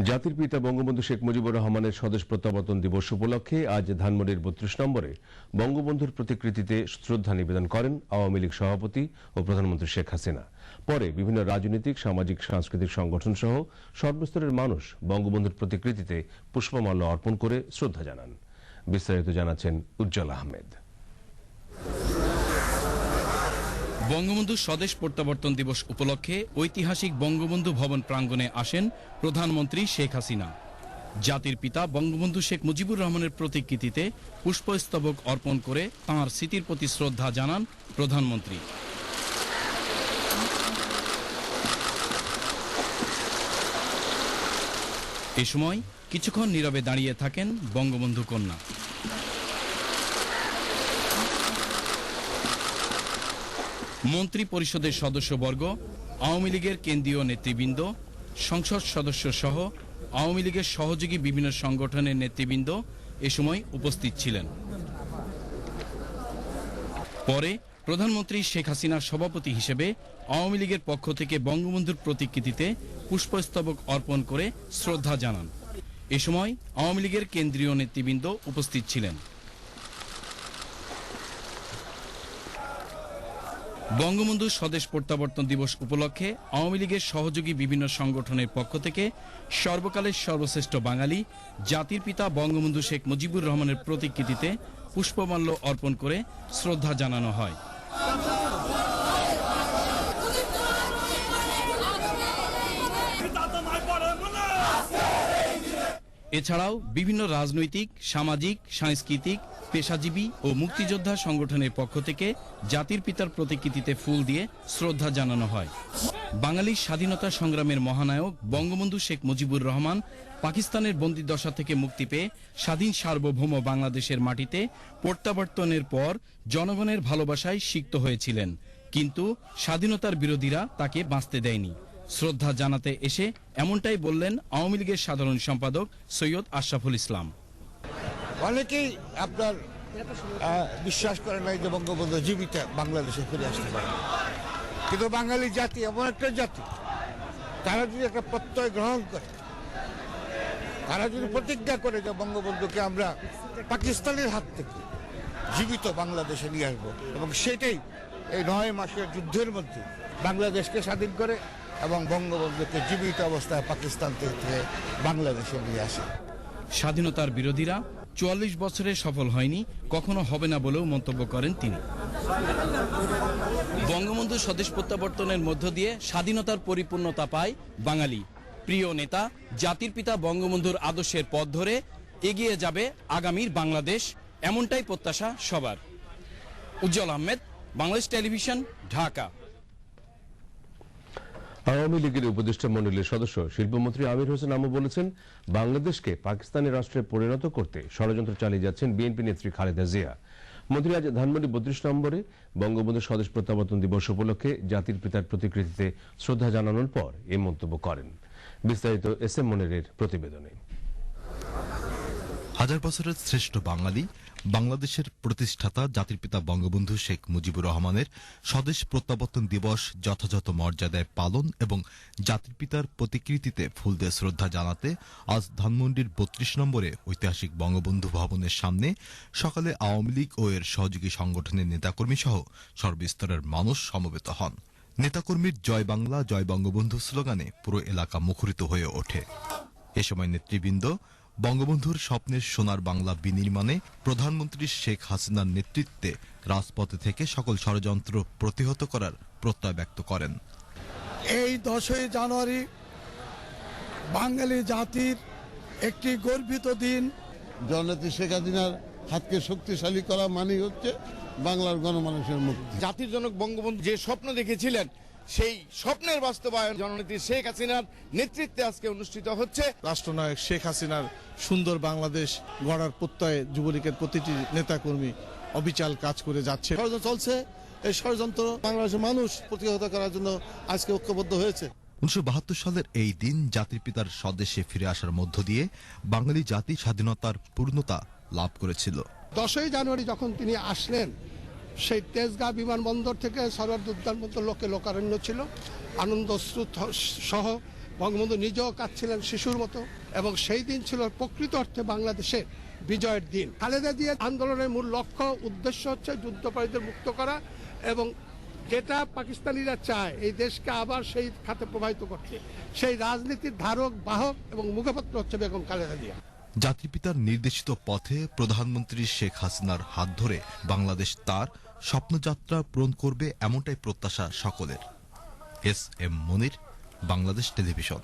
জাতির পিতা বঙ্গবন্ধু শেখ মুজিবুর রহমানের স্বদেশ প্রত্যাবর্তন দিবস উপলক্ষে আজ ধানমন্ডির বত্রিশ নম্বরে বঙ্গবন্ধুর প্রতিকৃতিতে শ্রদ্ধা নিবেদন করেন আওয়ামী লীগ সভাপতি ও প্রধানমন্ত্রী শেখ হাসিনা। পরে বিভিন্ন রাজনৈতিক, সামাজিক, সাংস্কৃতিক সংগঠন সহ সর্বস্তরের মানুষ বঙ্গবন্ধুর প্রতিকৃতিতে পুষ্পমাল্য অর্পণ করে শ্রদ্ধা জানান। বিস্তারিত জানাচ্ছেন উজ্জ্বল আহমেদ। বঙ্গবন্ধু স্বদেশ প্রত্যাবর্তন দিবস উপলক্ষে ঐতিহাসিক বঙ্গবন্ধু ভবন প্রাঙ্গণে আসেন প্রধানমন্ত্রী শেখ হাসিনা। জাতির পিতা বঙ্গবন্ধু শেখ মুজিবুর রহমানের প্রতিকৃতিতে পুষ্পস্তবক অর্পণ করে তাঁর স্মৃতির প্রতি শ্রদ্ধা জানান প্রধানমন্ত্রী। এ সময় কিছুক্ষণ নীরবে দাঁড়িয়ে থাকেন বঙ্গবন্ধু কন্যা। মন্ত্রী পরিষদের সদস্যবর্গ, আওয়ামী লীগের কেন্দ্রীয় নেতৃবৃন্দ, সংসদ সদস্য সহ আওয়ামী লীগের সহযোগী বিভিন্ন সংগঠনের নেতৃবৃন্দ এ সময় উপস্থিত ছিলেন। পরে প্রধানমন্ত্রী শেখ হাসিনার সভাপতি হিসেবে আওয়ামী লীগের পক্ষ থেকে বঙ্গবন্ধুর প্রতিকৃতিতে পুষ্পস্তবক অর্পণ করে শ্রদ্ধা জানান। এ সময় আওয়ামী লীগের কেন্দ্রীয় নেতৃবৃন্দ উপস্থিত ছিলেন। বঙ্গবন্ধু স্বদেশ প্রত্যাবর্তন দিবস উপলক্ষে আওয়ামী লীগের সহযোগী বিভিন্ন সংগঠনের পক্ষ থেকে সর্বকালের সর্বশ্রেষ্ঠ বাঙালি জাতির পিতা বঙ্গবন্ধু শেখ মুজিবুর রহমানের প্রতিকৃতিতে পুষ্পমাল্য অর্পণ করে শ্রদ্ধা জানানো হয়। এছাড়াও বিভিন্ন রাজনৈতিক, সামাজিক, সাংস্কৃতিক পেশাজীবী ও মুক্তিযোদ্ধা সংগঠনের পক্ষ থেকে জাতির পিতার প্রতিকৃতিতে ফুল দিয়ে শ্রদ্ধা জানানো হয়। বাঙালির স্বাধীনতা সংগ্রামের মহানায়ক বঙ্গবন্ধু শেখ মুজিবুর রহমান পাকিস্তানের বন্দিদশা থেকে মুক্তি পেয়ে স্বাধীন সার্বভৌম বাংলাদেশের মাটিতে প্রত্যাবর্তনের পর জনগণের ভালোবাসায় সিক্ত হয়েছিলেন। কিন্তু স্বাধীনতার বিরোধীরা তাকে বাঁচতে দেয়নি। শ্রদ্ধা জানাতে এসে এমনটাই বললেন আওয়ামী লীগের সাধারণ সম্পাদক সৈয়দ আশরাফুল ইসলাম। অনেকেই আপনার বিশ্বাস করে নাই যে বঙ্গবন্ধু জীবিত বাংলাদেশে ফিরে আসতে পারে। কিন্তু বাঙালি জাতি এমন একটা জাতি, তারা যদি একটা প্রত্যয় গ্রহণ করে, তারা যদি প্রতিজ্ঞা করে যে বঙ্গবন্ধুকে আমরা পাকিস্তানের হাত থেকে জীবিত বাংলাদেশে নিয়ে আসব, এবং সেটাই এই নয় মাসের যুদ্ধের মধ্যে বাংলাদেশকে স্বাধীন করে এবং বঙ্গবন্ধুকে জীবিত অবস্থায় পাকিস্তান থেকে বাংলাদেশে নিয়ে আসে। স্বাধীনতার বিরোধীরা চুয়াল্লিশ বছরে সফল হয়নি, কখনো হবে না বলেও মন্তব্য করেন তিনি। বঙ্গবন্ধু স্বদেশ প্রত্যাবর্তনের মধ্য দিয়ে স্বাধীনতার পরিপূর্ণতা পায় বাঙালি। প্রিয় নেতা, জাতির পিতা বঙ্গবন্ধুর আদর্শের পথ ধরে এগিয়ে যাবে আগামীর বাংলাদেশ, এমনটাই প্রত্যাশা সবার। উজ্জ্বল আহমেদ, বাংলাদেশ টেলিভিশন, ঢাকা। আওয়ামী লীগের উপদেষ্টা মন্ডলীর সদস্য শিল্পমন্ত্রী আমির হোসেন আমু বলেছেন, বাংলাদেশকে পাকিস্তানি রাষ্ট্রে পরিণত করতে ষড়যন্ত্র চালিয়ে যাচ্ছেন বিএনপি নেত্রী খালেদা জিয়া। মন্ত্রী আজ ধানমন্ডি বত্রিশ নম্বরে বঙ্গবন্ধু স্বদেশ প্রত্যাবর্তন দিবস উপলক্ষে জাতির পিতার প্রতিকৃতিতে শ্রদ্ধা জানানোর পর এই মন্তব্য করেন। বিস্তারিত এস এম মনিরের প্রতিবেদনে। হাজার বছরের শ্রেষ্ঠ বাঙালি বাংলাদেশের প্রতিষ্ঠাতা জাতির পিতা বঙ্গবন্ধু শেখ মুজিবুর রহমানের স্বদেশ প্রত্যাবর্তন দিবস যথাযথ মর্যাদায় পালন এবং জাতির পিতার প্রতিকৃতিতে ফুল দিয়ে শ্রদ্ধা জানাতে আজ ধানমন্ডির বত্রিশ নম্বরে ঐতিহাসিক বঙ্গবন্ধু ভবনের সামনে সকালে আওয়ামী লীগ ও এর সহযোগী সংগঠনের নেতাকর্মী সহ সর্বস্তরের মানুষ সমবেত হন। নেতাকর্মীর জয় বাংলা, জয় বঙ্গবন্ধু স্লোগানে পুরো এলাকা মুখরিত হয়ে ওঠে। এ সময় নেতৃবৃন্দ বঙ্গবন্ধুর স্বপ্নের সোনার বাংলা বিনির্মাণে প্রধানমন্ত্রী শেখ হাসিনার নেতৃত্বে রাজপথে থেকে সকল ষড়যন্ত্র প্রতিহত করার প্রত্যয় ব্যক্ত করেন। এই দশই জানুয়ারি বাঙালি জাতির একটি গর্বিত দিন। জননেত্রী শেখ হাসিনার হাতকে শক্তিশালী করা মানেই হচ্ছে বাংলার গণমানুষের মুক্তি। জাতির জনক বঙ্গবন্ধু যে স্বপ্ন দেখেছিলেন সেই স্বপ্নের বাস্তবায়ন জননেত্রী শেখ হাসিনার নেতৃত্বে আজকে অনুষ্ঠিত হচ্ছে। রাষ্ট্রনায়ক শেখ হাসিনার সুন্দর বাংলাদেশ গড়ার প্রত্যয়ে যুবলীগের প্রতিটি নেতাকর্মী অবিচাল কাজ করে যাচ্ছে। ষড়যন্ত্র চলছে। এই ষড়যন্ত্র বাংলাদেশের মানুষ প্রতিহত করার জন্য আজকে ঐক্যবদ্ধ হয়েছে। উনিশশো বাহাত্তর সালের এই দিন জাতির পিতার স্বদেশে ফিরে আসার মধ্য দিয়ে বাঙালি জাতি স্বাধীনতার পূর্ণতা লাভ করেছিল। দশই জানুয়ারি যখন তিনি আসলেন সেই তেজগাঁ বিমানবন্দর থেকে সরোয়ার দুর্দার মতো লোকে লোকারণ্য ছিল। আনন্দস্রুত সহ বঙ্গবন্ধু নিজেও কাঁদছিলেন শিশুর মতো এবং সেই দিন ছিল প্রকৃত অর্থে বাংলাদেশের বিজয়ের দিন। খালেদা জিয়া আন্দোলনের মূল লক্ষ্য, উদ্দেশ্য হচ্ছে যুদ্ধপারীদের মুক্ত করা এবং যেটা পাকিস্তানিরা চায়, এই দেশকে আবার সেই খাতে প্রবাহিত করতে। সেই রাজনীতির ধারক, বাহক এবং মুখপাত্র হচ্ছে বেগম খালেদা জিয়া। জাতির পিতার নির্দেশিত পথে প্রধানমন্ত্রী শেখ হাসিনার হাত ধরে বাংলাদেশ তার স্বপ্নযাত্রা পূরণ করবে এমনটাই প্রত্যাশা সকলের। S M Monir, Bangladesh television.